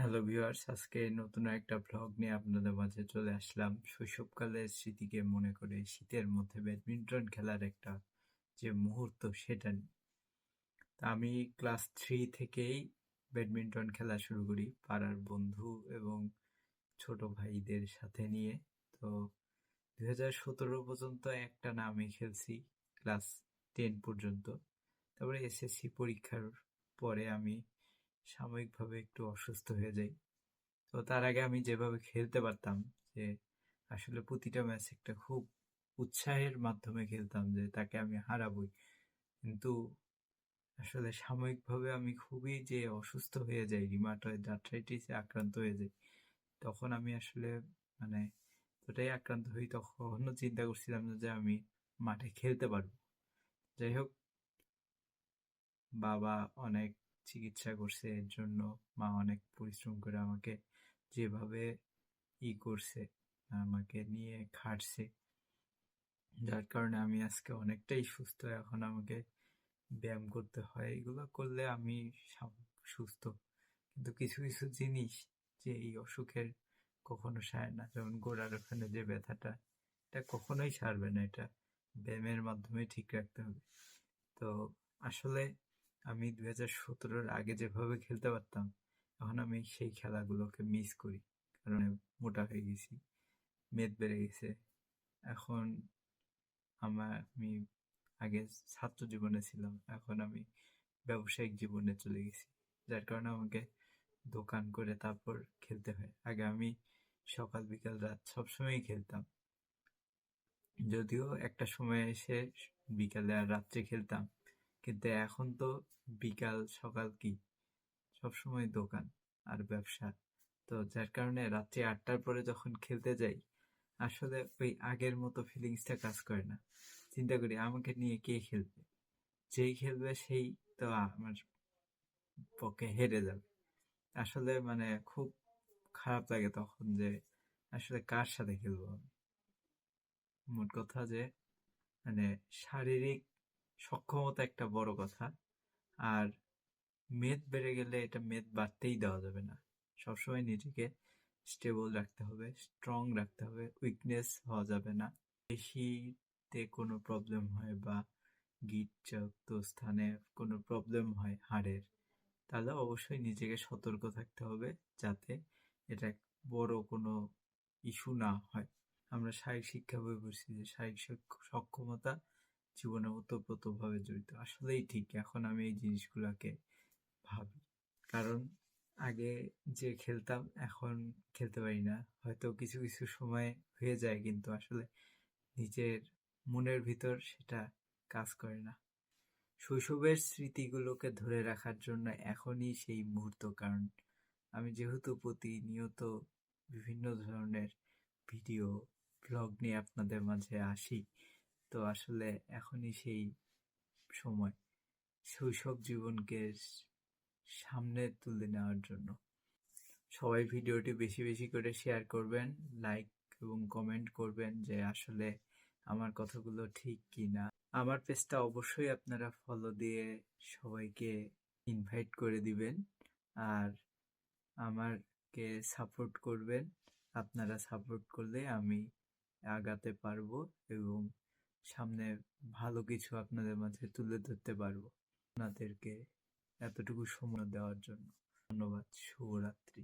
Hello viewers আজকে নতুন একটা ভ্লগ নিয়ে আপনাদের মাঝে চলে আসলাম। শৈশবকালের স্মৃতিকে মনে করে শীতের মধ্যে ব্যাডমিন্টন খেলার একটা যে মুহূর্ত সেটা তা আমি ক্লাস থ্রি থেকেই ব্যাডমিন্টন খেলা শুরু করি পাড়ার বন্ধু এবং ছোট ভাইদের সাথে নিয়ে। তো দু হাজার সতেরো পর্যন্ত একটা না আমি খেলছি ক্লাস টেন পর্যন্ত। তারপরে এসএসসি পরীক্ষার পরে আমি সাময়িকভাবে একটু অসুস্থ হয়ে যাই। তো তার আগে আমি যেভাবে খেলতে পারতাম যে, আসলে প্রতিটা ম্যাচ একটা খুব উৎসাহের মাধ্যমে খেলতাম যে, তাকে আমি হারাবই। কিন্তু আসলে সাময়িকভাবে আমি খুবই যে অসুস্থ হয়ে যাই রিমাটয়েড আর্থ্রাইটিসে আক্রান্ত হয়ে যাই, তখন আমি আসলে মানে ওটাই আক্রান্ত হই, তখনও চিন্তা করছিলাম যে আমি মাঠে খেলতে পারব। যাই হোক, বাবা অনেক চিকিৎসা করছে, এর জন্য মা অনেক পরিশ্রম করে আমাকে যেভাবে ই করছে, আমাকে নিয়ে খাটছে। যার কারণে আমি আজকে অনেকটাই সুস্থ, এখন আমাকে ব্যায়াম করতে হয়। এগুলো করলে আমি সুস্থ। কিন্তু কিছু কিছু জিনিস যে এই অসুখের কখনো সারে না, যেমন গোড়ার ওখানে যে ব্যথাটা, এটা কখনোই সারবে না। এটা ব্যায়ামের মাধ্যমে ঠিক রাখতে হবে। তো আসলে আমি দু হাজার সতেরোর আগে যেভাবে খেলতে পারতাম, এখন আমি সেই খেলাগুলোকে মিস করি। কারণ মোটা হয়ে গেছি, মেদ বেড়ে গেছে। এখন আমার আমি আগে ছাত্র জীবনে ছিলাম, এখন আমি ব্যবসায়িক জীবনে চলে গেছি। যার কারণে আমাকে দোকান করে তারপর খেলতে হয়। আগে আমি সকাল, বিকাল, রাত সবসময়ই খেলতাম। যদিও একটা সময় এসে বিকালে আর রাত্রে খেলতাম কিন্তু এখন তো বিকাল, সকাল কি? সবসময় দোকান আর ব্যবসা। তো যার কারণে রাত্রি আটটার পরে যখন খেলতে যাই, আসলে ওই আগের মতো ফিলিংসটা কাজ করে না। চিন্তা করি আমাকে নিয়ে কে খেলবে? যেই খেলবে সেই তো আমার পক্ষে হেরে যাবে। আসলে মানে খুব খারাপ লাগে তখন যে আসলে কার সাথে খেলব আমি? মোট কথা যে মানে শারীরিক সক্ষমতা একটা বড় কথা। আর মেদ বেড়ে গেলে এটা মেদ বাড়তেই দেওয়া যাবে না। সবসময় নিজেকে স্টেবল রাখতে হবে স্ট্রং রাখতে হবে উইকনেস হওয়া যাবে না। বেশিতে কোনো প্রবলেম হয় বা গিটযুক্ত স্থানে কোনো প্রবলেম হয় হাড়ের, তাহলে অবশ্যই নিজেকে সতর্ক থাকতে হবে যাতে এটা বড় কোনো ইস্যু না হয়। আমরা শারীরিক শিক্ষা বই পড়ছি যে শারীরিক সক্ষমতা জীবনে ওতপ্রোতভাবে জড়িত। আসলেই ঠিক, এখন আমি এই জিনিসগুলোকে ভাবি। কারণ আগে যে খেলতাম, এখন খেলতে পারি না। হয়তো কিছু কিছু সময় হয়ে যায়, কিন্তু আসলে নিজের মনের ভিতর সেটা কাজ করে না। শৈশবের স্মৃতিগুলোকে ধরে রাখার জন্য এখনই সেই মুহূর্ত, কারণ আমি যেহেতু প্রতিনিয়ত বিভিন্ন ধরনের ভিডিও, ব্লগ নিয়ে আপনাদের মাঝে আসি তো আসলে এখনই সেই সময় শৈশব জীবনকে সামনে তুলে নেওয়ার জন্য। সবাই ভিডিওটি বেশি বেশি করে শেয়ার করবেন লাইক এবং কমেন্ট করবেন যে আসলে আমার কথাগুলো ঠিক কি না আমার পেজটা অবশ্যই আপনারা ফলো দিয়ে সবাইকে ইনভাইট করে দিবেন আর আমারকে সাপোর্ট করবেন। আপনারা সাপোর্ট করলে আমি আগাতে পারব এবং সামনে ভালো কিছু আপনাদের মাঝে তুলে ধরতে পারব আপনাদেরকে এতটুকু সময় দেওয়ার জন্য। ধন্যবাদ, শুভরাত্রি।